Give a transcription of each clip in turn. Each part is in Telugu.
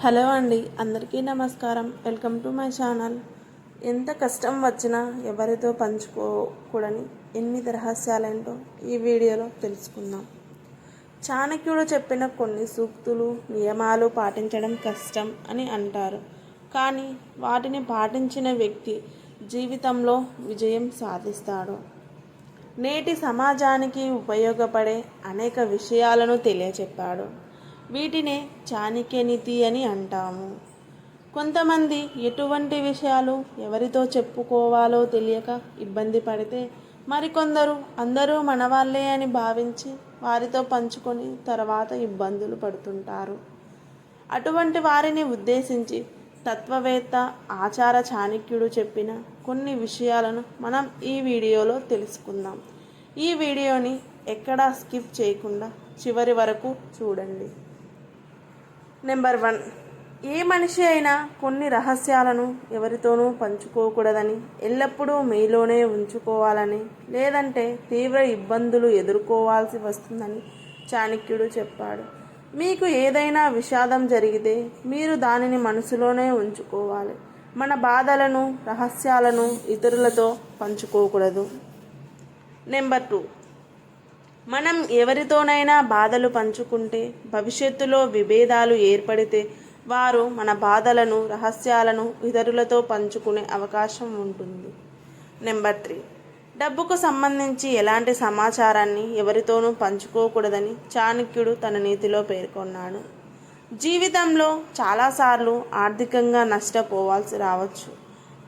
హలో అండి అందరికీ నమస్కారం. Welcome to my channel. ఎంత కష్టం వచ్చినా ఎవరితో పంచుకోకూడని ఎనిమిది రహస్యాలేంటో ఈ వీడియోలో తెలుసుకుందాం. చాణక్యుడు చెప్పిన కొన్ని సూక్తులు నియమాలు పాటించడం కష్టం అని అంటారు. కానీ వాటిని పాటించిన వ్యక్తి జీవితంలో విజయం సాధిస్తాడు. నేటి సమాజానికి ఉపయోగపడే అనేక విషయాలను తెలియచెప్పాడు. వీటినే చాణక్యనీతి అని అంటాము. కొంతమంది ఎటువంటి విషయాలు ఎవరితో చెప్పుకోవాలో తెలియక ఇబ్బంది పడితే మరికొందరు అందరూ మనవాళ్ళే అని భావించి వారితో పంచుకొని తర్వాత ఇబ్బందులు పడుతుంటారు. అటువంటి వారిని ఉద్దేశించి తత్వవేత్త ఆచార చాణక్యుడు చెప్పిన కొన్ని విషయాలను మనం ఈ వీడియోలో తెలుసుకుందాం. ఈ వీడియోని ఎక్కడా స్కిప్ చేయకుండా చివరి వరకు చూడండి. నెంబర్ వన్ ఏ మనిషి అయినా కొన్ని రహస్యాలను ఎవరితోనూ పంచుకోకూడదని ఎల్లప్పుడూ మీలోనే ఉంచుకోవాలని లేదంటే తీవ్ర ఇబ్బందులు ఎదుర్కోవాల్సి వస్తుందని చాణక్యుడు చెప్పాడు. మీకు ఏదైనా విషాదం జరిగితే మీరు దానిని మనసులోనే ఉంచుకోవాలి. మన బాధలను రహస్యాలను ఇతరులతో పంచుకోకూడదు. నెంబర్ టూ మనం ఎవరితోనైనా బాధలు పంచుకుంటే భవిష్యత్తులో విభేదాలు ఏర్పడితే వారు మన బాధలను రహస్యాలను ఇతరులతో పంచుకునే అవకాశం ఉంటుంది. Number three. డబ్బుకు సంబంధించి ఎలాంటి సమాచారాన్ని ఎవరితోనూ పంచుకోకూడదని చాణక్యుడు తన నీతిలో పేర్కొన్నాడు. జీవితంలో చాలాసార్లు ఆర్థికంగా నష్టపోవాల్సి రావచ్చు.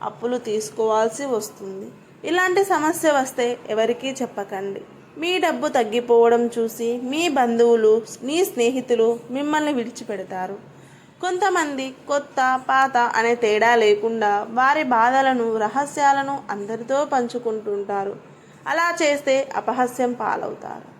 అప్పులు తీసుకోవాల్సి వస్తుంది. ఇలాంటి సమస్య వస్తే ఎవరికీ చెప్పకండి. మీ డబ్బు తగ్గిపోవడం చూసి మీ బంధువులు మీ స్నేహితులు మిమ్మల్ని విడిచిపెడతారు. కొంతమంది కొత్త పాత అనే తేడా లేకుండా వారి బాధలను రహస్యాలను అందరితో పంచుకుంటుంటారు. అలా చేస్తే అపహాస్యం పాలవుతారు.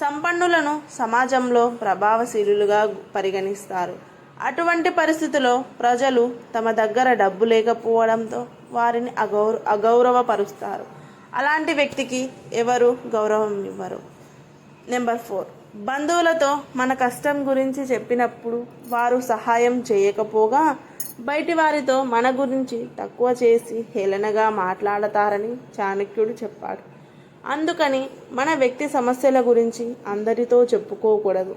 సంపన్నులను సమాజంలో ప్రభావశీలులుగా పరిగణిస్తారు. అటువంటి పరిస్థితిలో ప్రజలు తమ దగ్గర డబ్బు లేకపోవడంతో వారిని అగౌర అగౌరవపరుస్తారు. అలాంటి వ్యక్తికి ఎవరు గౌరవం ఇవ్వరు. నెంబర్ ఫోర్ బంధువులతో మన కష్టం గురించి చెప్పినప్పుడు వారు సహాయం చేయకపోగా బయటి వారితో మన గురించి తక్కువ చేసి హేళనగా మాట్లాడతారని చాణక్యుడు చెప్పాడు. అందుకని మన వ్యక్తి సమస్యల గురించి అందరితో చెప్పుకోకూడదు.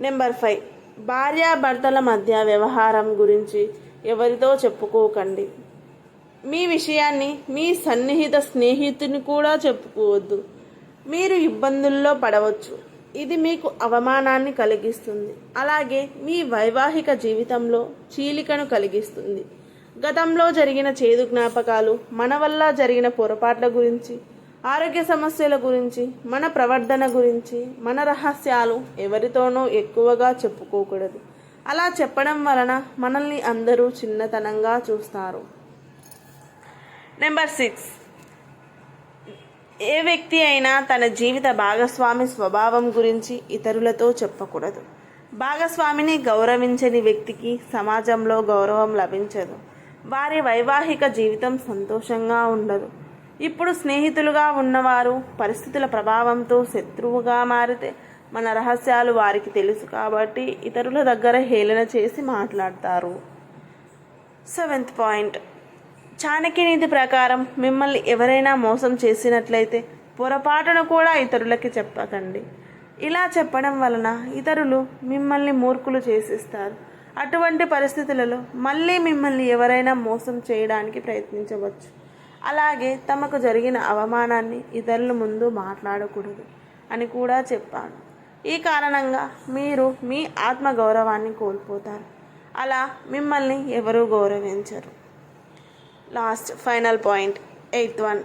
నెంబర్ ఫైవ్ భార్యాభర్తల మధ్య వ్యవహారం గురించి ఎవరితో చెప్పుకోకండి. మీ విషయాన్ని మీ సన్నిహిత స్నేహితుని కూడా చెప్పుకోవద్దు. మీరు ఇబ్బందుల్లో పడవచ్చు. ఇది మీకు అవమానాన్ని కలిగిస్తుంది. అలాగే మీ వైవాహిక జీవితంలో చీలికను కలిగిస్తుంది. గతంలో జరిగిన చేదు జ్ఞాపకాలు మన వల్ల జరిగిన పొరపాట్ల గురించి ఆరోగ్య సమస్యల గురించి మన ప్రవర్తన గురించి మన రహస్యాలు ఎవరితోనో ఎక్కువగా చెప్పుకోకూడదు. అలా చెప్పడం వలన మనల్ని అందరూ చిన్నతనంగా చూస్తారు. నెంబర్ సిక్స్ ఏ వ్యక్తి అయినా తన జీవిత భాగస్వామి స్వభావం గురించి ఇతరులతో చెప్పకూడదు. భాగస్వామిని గౌరవించని వ్యక్తికి సమాజంలో గౌరవం లభించదు. వారి వైవాహిక జీవితం సంతోషంగా ఉండదు. ఇప్పుడు స్నేహితులుగా ఉన్నవారు పరిస్థితుల ప్రభావంతో శత్రువుగా మారితే మన రహస్యాలు వారికి తెలుసు కాబట్టి ఇతరుల దగ్గర హేళన చేసి మాట్లాడతారు. సెవెంత్ పాయింట్ చాణక్య నీతి ప్రకారం మిమ్మల్ని ఎవరైనా మోసం చేసినట్లయితే పొరపాటును కూడా ఇతరులకి చెప్పకండి. ఇలా చెప్పడం వలన ఇతరులు మిమ్మల్ని మూర్ఖులు చేసిస్తారు. అటువంటి పరిస్థితులలో మళ్ళీ మిమ్మల్ని ఎవరైనా మోసం చేయడానికి ప్రయత్నించవచ్చు. అలాగే తమకు జరిగిన అవమానాన్ని ఇతరుల ముందు మాట్లాడకూడదు అని కూడా చెప్పాడు ఈ కారణంగా మీరు మీ ఆత్మగౌరవాన్ని కోల్పోతారు. అలా మిమ్మల్ని ఎవరూ గౌరవించరు. Last final point eighth one.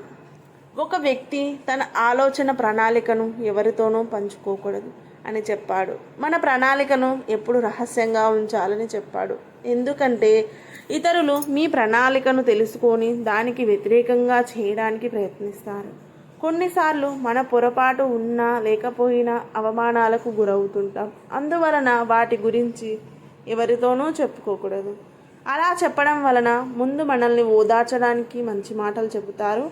ఒక వ్యక్తి తన ఆలోచన ప్రణాళికను ఎవరితోనూ పంచుకోకూడదు అని చెప్పాడు. మన ప్రణాళికను ఎప్పుడు రహస్యంగా ఉంచాలని చెప్పాడు. ఎందుకంటే ఇతరులు మీ ప్రణాళికను తెలుసుకొని దానికి వ్యతిరేకంగా చేయడానికి ప్రయత్నిస్తారు. కొన్నిసార్లు మన పొరపాటు ఉన్నా లేకపోయినా అవమానాలకు గురవుతుంటాం. అందువలన వాటి గురించి ఎవరితోనూ చెప్పుకోకూడదు. అలా చెప్పడం వలన ముందు మనల్ని ఓదార్చడానికి మంచి మాటలు చెబుతారు.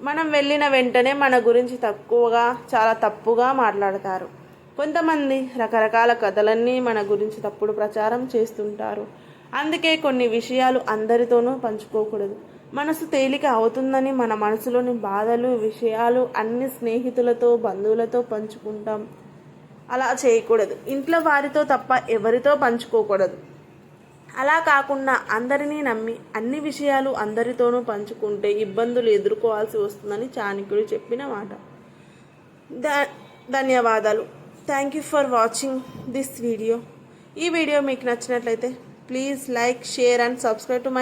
మనం వెళ్ళిన వెంటనే మన గురించి తక్కువగా చాలా తప్పుగా మాట్లాడతారు. కొంతమంది రకరకాల కథలన్నీ మన గురించి తప్పుడు ప్రచారం చేస్తుంటారు. అందుకే కొన్ని విషయాలు అందరితోనూ పంచుకోకూడదు. మనసు తేలిక అవుతుందని మన మనసులోని బాధలు విషయాలు అన్ని స్నేహితులతో బంధువులతో పంచుకుంటాం. అలా చేయకూడదు. ఇంట్లో వారితో తప్ప ఎవరితో పంచుకోకూడదు. అలా కాకుండా అందరినీ నమ్మి అన్ని విషయాలు అందరితోనూ పంచుకుంటే ఇబ్బందులు ఎదుర్కోవాల్సి వస్తుందని చాణక్యుడు చెప్పిన మాట. ధన్యవాదాలు. Thank you for watching this video ఈ వీడియో మీకు నచ్చినట్లయితే please like share and subscribe to my